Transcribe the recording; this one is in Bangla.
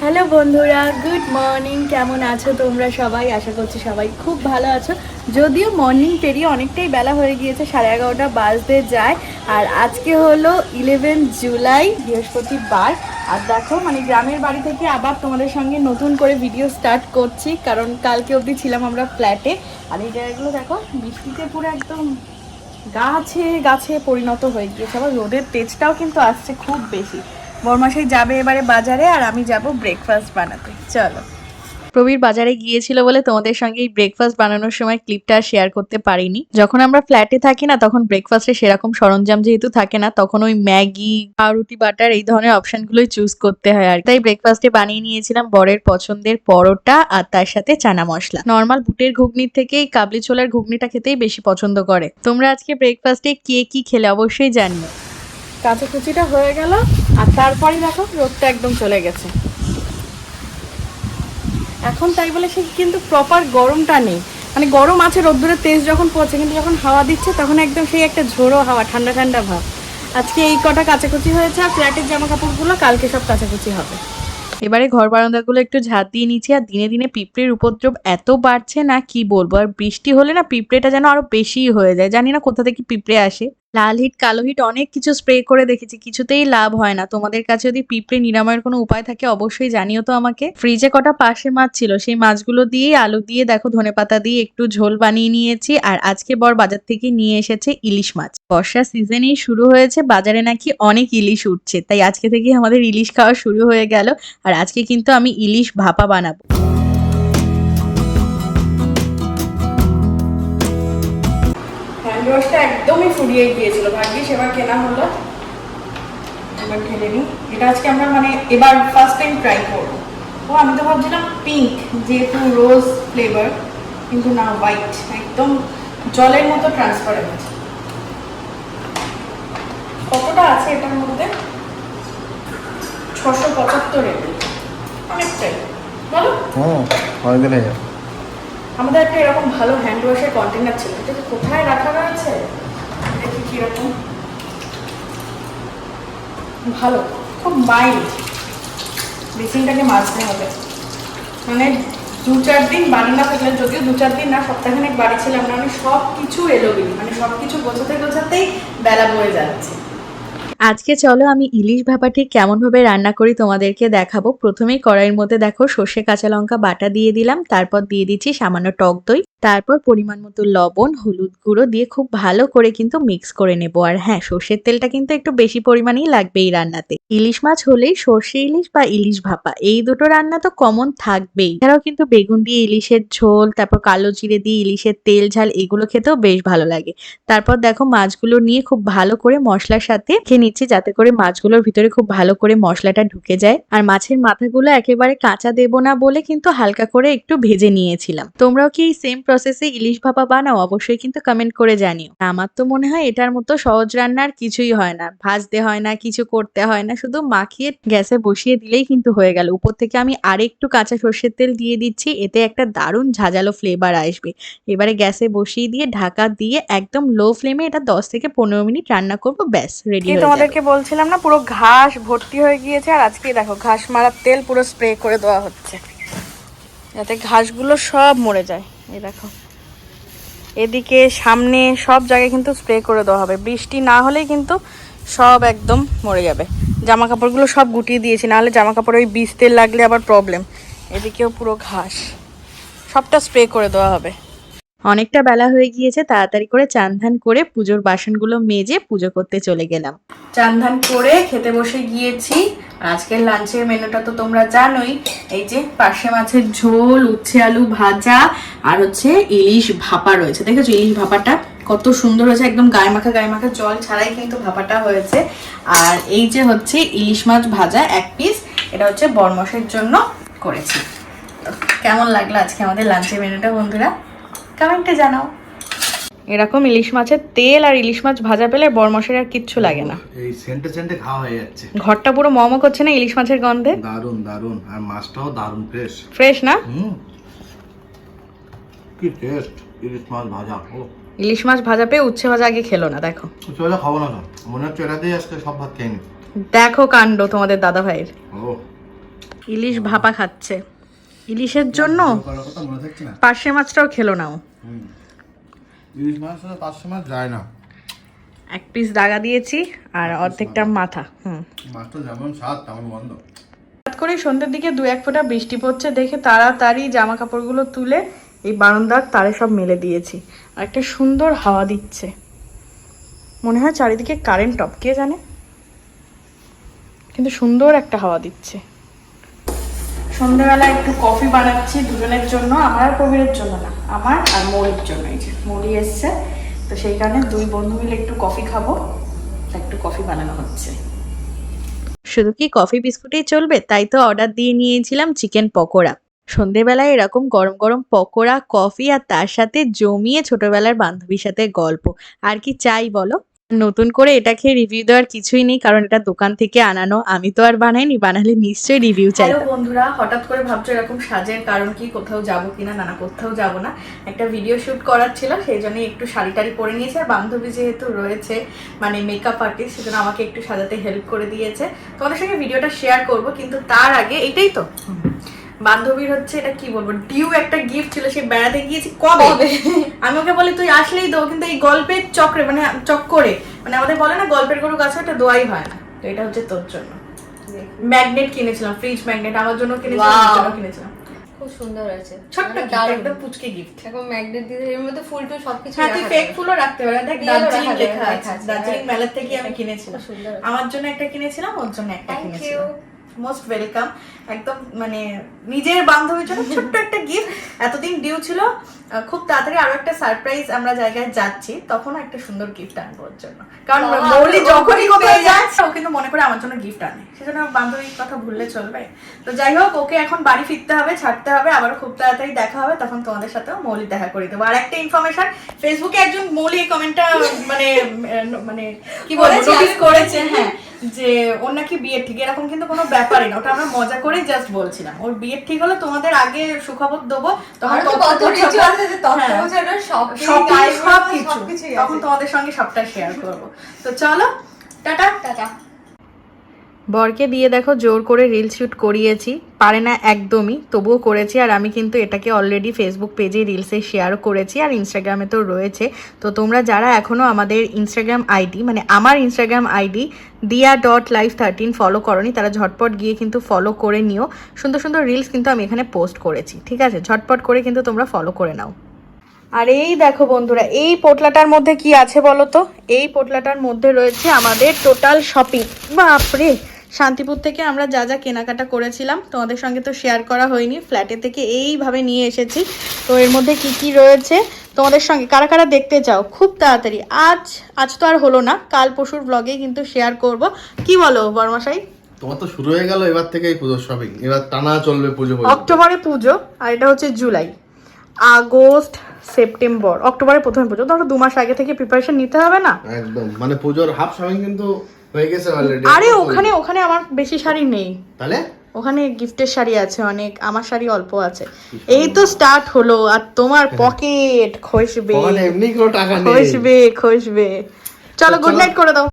হ্যালো বন্ধুরা, গুড মর্নিং। কেমন আছো তোমরা সবাই? আশা করছি সবাই খুব ভালো আছো। যদিও মর্নিং পেরিয়ে অনেকটাই বেলা হয়ে গিয়েছে, সাড়ে এগারোটা বাজতে যায়। আর আজকে হলো ইলেভেন জুলাই, বৃহস্পতিবার। আর দেখো মানে গ্রামের বাড়ি থেকে আবার তোমাদের সঙ্গে নতুন করে ভিডিও স্টার্ট করছি, কারণ কালকে অবধি ছিলাম আমরা ফ্ল্যাটে আর এই জায়গাগুলো দেখো, বৃষ্টিতে পুরো একদম গাছে গাছে পরিণত হয়ে গিয়েছে। আবার রোদের তেজটাও কিন্তু আসছে খুব বেশি। বরমাসাই যাবে এবারে বাজারে আর আমি যাব ব্রেকফাস্ট বানাতে। চলো। প্রবীর বাজারে গিয়েছিল বলে তোমাদের সঙ্গে এই ব্রেকফাস্ট বানানোর সময় ক্লিপটা শেয়ার করতে পারিনি। যখন আমরা ফ্ল্যাটে থাকি না, তখন ব্রেকফাস্টে সেরকম সরঞ্জাম যেহেতু থাকে না, তখন ওই ম্যাগি, পাউরুটি, বাটার এই ধরনের অপশনগুলোই চুজ করতে হয় আর। তাই ব্রেকফাস্টে বানিয়ে নিয়েছিলাম বরের পছন্দের পরোটা আর তার সাথে চানা মশলা। নর্মাল বুটের ঘুগনির থেকে এই কাবলি ছোলার ঘুগনিটা খেতেই বেশি পছন্দ করে। তোমরা আজকে ব্রেকফাস্টে কে কি খেলে অবশ্যই জানিও। কাঁচা কুচিটা হয়ে গেল, আর তারপরে দেখো রোদটা একদম চলে গেছে। এখন তাই বলে সে কিন্তু প্রপার গরমটা নেই। মানে গরম আছে রোদ্দুরের তেজ যখন পড়ছে, কিন্তু যখন হাওয়া দিচ্ছে, তখন একদম সেই একটা ঝোড়ো হাওয়া, ঠান্ডা ঠান্ডা ভাব। আজকে এই কটা কাচাকুচি হয়েছে, আর ফ্ল্যাটের জামা কাপড়গুলো কালকে সব কাচাকুচি হবে। এবারে ঘর বারান্দাগুলো একটু ঝাঁত দিয়ে নিচ্ছি, আর দিনে দিনে পিঁপড়ের উপদ্রব এত বাড়ছে না, কি বলব? আর বৃষ্টি হলে না পিঁপড়েটা যেন আরও বেশি হয়ে যায়। জানি না কোথা থেকে পিঁপড়ে আসে। লাল হিট, কালো হিট অনেক কিছু স্প্রে করে দেখেছি। কিছুতেই লাভ হয় না। তোমাদের কাছে যদি পিঁপড়ে নিরাময়ের কোনো উপায় থাকে, অবশ্যই জানিও তো আমাকে। ফ্রিজে কটা পাশে মাছ ছিল, সেই মাছগুলো দিয়ে আলু দিয়ে, দেখো ধনেপাতা দিয়ে একটু ঝোল বানিয়ে নিয়েছি। আর আজকে বর বাজার থেকে নিয়ে এসেছে ইলিশ মাছ। বর্ষা সিজনেই শুরু হয়েছে, বাজারে নাকি অনেক ইলিশ উঠছে। তাই আজকে থেকেই আমাদের ইলিশ খাওয়া শুরু হয়ে গেল। আর আজকে কিন্তু আমি ইলিশ ভাপা বানাবো। ওয়াশটা একদমই ফুরিয়ে গিয়েছিল। ভাগ্যিস এবার কেনা হলো। এবার ঢেলে নিই এটা আজকে আমরা মানে এবার ফার্স্ট টাইম ট্রাই করব। ও, আমি তো ভাবছিলাম পিঙ্ক যেহেতু রোজ ফ্লেভার কিন্তু না হোয়াইট একদম জলের মতো ট্রান্সপারেন্ট কতটা আছে এটার মধ্যে? ছশো পঁচাত্তর এমএল অনেকটাই। বলো? হুম অনেকদিন হয়ে যাবে আমাদের একটা এরকম ভালো হ্যান্ড ওয়াশের কন্টেনার ছিল। এটা কোথায় রাখা রয়েছে দেখি কীরকম? ভালো, খুব মাইল্ড বেসিনটাকে মাজতে হবে। মানে দু চার দিন বাড়ি না থাকলে, যদিও দু চার দিন না, সপ্তাহখানেক বাড়ি ছিলাম না আমি সব কিছু এলোবিলি মানে সব কিছু গোছাতে গোছাতেই বেলা বয়ে যাচ্ছে। আজকে চলো আমি ইলিশ ভাপাটি কেমনভাবে রান্না করি তোমাদেরকে দেখাবো। প্রথমেই কড়াইয়ের মধ্যে দেখো সর্ষে, কাঁচা লঙ্কা বাটা দিয়ে দিলাম, তারপর দিয়ে দিচ্ছি সামান্য টক দই, তারপর পরিমাণ মতো লবণ, হলুদ গুঁড়ো দিয়ে খুব ভালো করে কিন্তু মিক্স করে নেব। আর হ্যাঁ সর্ষের তেলটা কিন্তু একটু বেশি পরিমাণেই লাগবে এই রান্নাতে। ইলিশ মাছ হলেই সর্ষে ইলিশ বা ইলিশ ভাপা, এই দুটো রান্না তো কমন থাকবেই। এছাড়াও কিন্তু বেগুন দিয়ে ইলিশের ঝোল, তারপর কালো জিরে দিয়ে ইলিশের তেল, ঝাল, এগুলো খেতেও বেশ ভালো লাগে। তারপর দেখো মাছগুলো নিয়ে খুব ভালো করে মশলার সাথে খেয়ে নিচ্ছি যাতে করে মাছগুলোর ভিতরে খুব ভালো করে মশলাটা ঢুকে যায়। আর মাছের মাথাগুলো একেবারে কাঁচা দেবো না বলে কিন্তু হালকা করে একটু ভেজে নিয়েছিলাম। তোমরাও কি এই সেম প্রসেসে ইলিশ ভাপা বানাও? অবশ্যই কিন্তু কমেন্ট করে জানিও। আমার তো মনে হয় এটার মতো সহজ রান্নার কিছুই হয় না। ভাজতে হয় না কিছু করতে হয় না শুধু মাখিয়ে গ্যাসে বসিয়ে দিলেই কিন্তু হয়ে গেল। উপর থেকে আমি আরেকটু কাঁচা সর্ষের তেল দিয়ে দিচ্ছি এতে একটা দারুণ ঝাঁঝালো ফ্লেভার আসবে। এবারে গ্যাসে বসিয়ে দিয়ে ঢাকা দিয়ে একদম লো ফ্লেমে এটা দশ থেকে পনেরো মিনিট রান্না করব ব্যাস রেডি হয়ে তোমাদেরকে বলছিলাম না, পুরো ঘাস ভর্তি হয়ে গিয়েছে, আর আজকে দেখো, ঘাস মারার তেল পুরো স্প্রে করে দেওয়া হচ্ছে। যাতে ঘাসগুলো সব মরে যায়। এই দেখো। এদিকে সামনে সব জায়গায় কিন্তু স্প্রে করে দেওয়া হবে। বৃষ্টি না হলেই কিন্তু সব একদম মরে যাবে। জামা কাপড়গুলো সব গুটিয়ে দিয়েছি, নাহলে জামা কাপড়ে ওই বীজ তেল লাগলে আবার প্রবলেম এদিকেও পুরো ঘাস। সবটা স্প্রে করে দেওয়া হবে। অনেকটা বেলা হয়ে গিয়েছে, তাড়াতাড়ি করে চান ধান করে পুজোর বাসনগুলো মেজে পুজো করতে চলে গেলাম। চান ধান করে খেতে বসে গিয়েছি। আজকের লাঞ্চের মেনুটা তো তোমরা জানোই। এই যে পার্শে মাছের ঝোল, উচ্ছে আলু ভাজা আর হচ্ছে ইলিশ ভাপা রয়েছে। দেখেছ ইলিশ ভাপাটা? কত সুন্দর হয়েছে, একদম গায়ে মাখা গায়ে মাখা জল ছাড়াই কিন্তু ভাপাটা হয়েছে। আর এই যে হচ্ছে ইলিশ মাছ ভাজা এক পিস এটা হচ্ছে বরমসের জন্য করেছি। কেমন লাগল আজকে আমাদের লাঞ্চের মেনুটা বন্ধুরা? কমেন্টে জানাও। এরকম ইলিশ মাছের তেল আর ইলিশ মাছ ভাজা পেলে বরমসের আর কিচ্ছু লাগে না। এই সেন্টে সেন্টে খাওয়া হয়ে যাচ্ছে। ঘরটা পুরো মমো করছে না ইলিশ মাছের গন্ধে? দারুণ দারুণ আর মাছটাও দারুণ ফ্রেশ ফ্রেশ না? হুম। কি টেস্ট ইলিশ মাছ ভাজা ও। ইলিশ মাছ ভাজা পেয়ে উচ্ছে ভাজা আগে খেলো না দেখো। চলে খাব না মনে হচ্ছে এটা দিয়ে আজকে সব ভাত খেয়ে দেখো কাণ্ড তোমাদের দাদা ভাইয়ের ও। ইলিশ ভাপা খাচ্ছে। ইলিশের জন্য পার্শে মাছটাও খেলো নাও। ইলিশ মাছ মাছ যায় না। এক পিস দাগা দিয়েছি আর অর্ধেকটা মাথা হুম। মাছটা যেমন স্বাদ তেমন গন্ধ। হঠাৎ করে সন্ধ্যের দিকে দু এক ফোঁটা বৃষ্টি পড়ছে দেখে তাড়াতাড়ি জামা কাপড়গুলো তুলে এই বারান্দার তারে সব মেলে দিয়েছি। আর একটা সুন্দর হাওয়া দিচ্ছে। মনে হয় চারিদিকে কারেন্ট টপ কে জানে? কিন্তু সুন্দর একটা হাওয়া দিচ্ছে। সন্ধ্যাবেলা একটু কফি বানাচ্ছি দুজনের জন্য, আমার প্রবীরের জন্য না, আমার আর মৌরির জন্য, এই যে মৌরি এসছে। তো সেই কারণে দুই বন্ধু মিলে একটু কফি খাব একটু কফি বানানো হচ্ছে। শুধু কি কফি বিস্কুটেই চলবে? তাই তো অর্ডার দিয়ে নিয়েছিলাম চিকেন পকোড়া। সন্ধেবেলায় এরকম গরম গরম পকোড়া, কফি আর তার সাথে জমিয়ে ছোটবেলার বান্ধবীর সাথে গল্প। আর কি চাই বলো? নতুন করে এটা খেয়ে রিভিউ দেওয়ার কিছুই নেই, কারণ এটা দোকান থেকে আনানো। আমি তো আর বানাইনি, বানালে নিশ্চয়ই রিভিউ চাই। বন্ধুরা, হঠাৎ করে ভাবছ এরকম সাজের কারণ কি, কোথাও যাব কিনা? না না, কোথাও যাব না। একটা ভিডিও শুট করার ছিল, সেই জন্যই একটু শাড়ি টাড়ি পরে নিয়েছে। আর বান্ধবী যেহেতু রয়েছে মানে মেকআপ আর্টিস্ট সেজন্য আমাকে একটু সাজাতে হেল্প করে দিয়েছে। তোমাদের সঙ্গে ভিডিওটা শেয়ার করব, কিন্তু তার আগে, এটাই তো। বান্ধবীর হচ্ছে এটা কি বলব ডিউ একটা গিফট ছিল সে বেড়াতে গিয়েছি কবে? আমি ওকে বলি তুই আসলেই দেবো। কিন্তু এই গল্পের চক্রে মানে চক্করে মানে আমাদের বলে না গল্পের গরু গাছে একটা দোয়াই হয় না। তো এটা হচ্ছে তোর জন্য। ম্যাগনেট কিনেছিলাম ফ্রিজ ম্যাগনেট আমার জন্য কিনেছিলাম. জন্য কিনেছিলাম। খুব সুন্দর হয়েছে। ছোট্ট মানে একদম পুচকে গিফট এখন ম্যাগনেট দিয়ে এর মধ্যে ফুল টুল সবকিছু হ্যাঁ তুই ফেক ফুলও রাখতে পারে দেখ দার্জিলিং লেখা লেখা আছে আছে। দার্জিলিং হ্যাঁ। মেলার থেকে আমি কিনেছিলাম। আমার জন্য একটা কিনেছিলাম ওর জন্য একটা কিনেছিলাম. মোস্ট ওয়েলকাম একদম মানে নিজের বান্ধবীর জন্য ছোট্ট একটা গিফট এতদিন ডিউ ছিল। খুব তাড়াতাড়ি আরও একটা সারপ্রাইজ আমরা জায়গায় যাচ্ছি। তখন একটা সুন্দর গিফট আনব ওর জন্য। কারণ মৌলি যখনই কোথাও যায় ও কিন্তু মনে করে আমার জন্য গিফট আনে। সেজন্য বান্ধবীর কথা ভুললে চলবে। তো যাই হোক ওকে এখন বাড়ি ফিরতে হবে ছাড়তে হবে। আবার খুব তাড়াতাড়ি দেখা হবে। তখন তোমাদের সাথেও মৌলি দেখা করে দেবো। আর একটা ইনফরমেশন ফেসবুকে একজন মৌলি এই কমেন্টটা মানে মানে কি বলব করেছে, হ্যাঁ যে ওর নাকি বিয়ে ঠিক। এরকম কিন্তু কোনো ব্যাপারই না ওটা আমরা মজা করেই জাস্ট বলছিলাম। ওর বিয়ে ঠিক হলে তোমাদের আগে সুখবর দেবো তখন আরও তো তথ্য কত কিছু আছে যে তথ্য হ্যাঁ। সব কিছু তখন তোমাদের সঙ্গে সবটা শেয়ার করব। তো চলো টাটা। টাটা। বরকে দিয়ে দেখো জোর করে রিল শ্যুট করিয়েছি। পারে না একদমই, তবুও করেছি আর আমি কিন্তু এটাকে অলরেডি ফেসবুক পেজে রিলসে শেয়ারও করেছি আর ইনস্টাগ্রামে তো রয়েছে। তো তোমরা যারা এখনও আমাদের ইনস্টাগ্রাম আইডি মানে আমার Instagram ID Diya dot life thirteen follow করনি, তারা ঝটপট গিয়ে কিন্তু ফলো করে নিও। সুন্দর সুন্দর রিলস কিন্তু আমি এখানে পোস্ট করেছি, ঠিক আছে? ঝটপট করে কিন্তু তোমরা ফলো করে নাও। আর এই দেখো বন্ধুরা, এই পোটলাটার মধ্যে কি আছে বলো তো? এই পোটলাটার মধ্যে রয়েছে আমাদের টোটাল শপিং বাপরে! শান্তিপুর থেকে আমরা যা যা কেনাকাটা করেছিলাম তোমাদের সঙ্গে তো শেয়ার করা হয়নি। ফ্ল্যাটে থেকে এইভাবে নিয়ে এসেছি। তো এর মধ্যে কি কি রয়েছে? তোমাদের সঙ্গে কারা কারা দেখতে চাও? খুব তাড়াতাড়ি। আজ আজ তো আর হলো না। কাল পশুর ব্লগে কিন্তু শেয়ার করব। কি বলো বর্মাশাই? তোমার তো শুরু হয়ে গেল এবার থেকে পুজোর শপিং এবার টানা চলবে পুজো অক্টোবরে পুজো আর এটা হচ্ছে জুলাই। August September. অক্টোবরে প্রথমে পুজো। ধরো দু মাস আগে থেকে প্রিপারেশন নিতে হবে না? একদম। মানে পুজোর হাফ শপিং কিন্তু হয়ে গেছে অলরেডি আরে ওখানে ওখানে আমার বেশি শাড়ি নেই। তাহলে? ওখানে গিফটের শাড়ি আছে অনেক আমার শাড়ি অল্প আছে। এই তো স্টার্ট হলো আর তোমার পকেট খসবে। টাকা নেই। খসবে খসবে। চলো গুড নাইট করে দাও।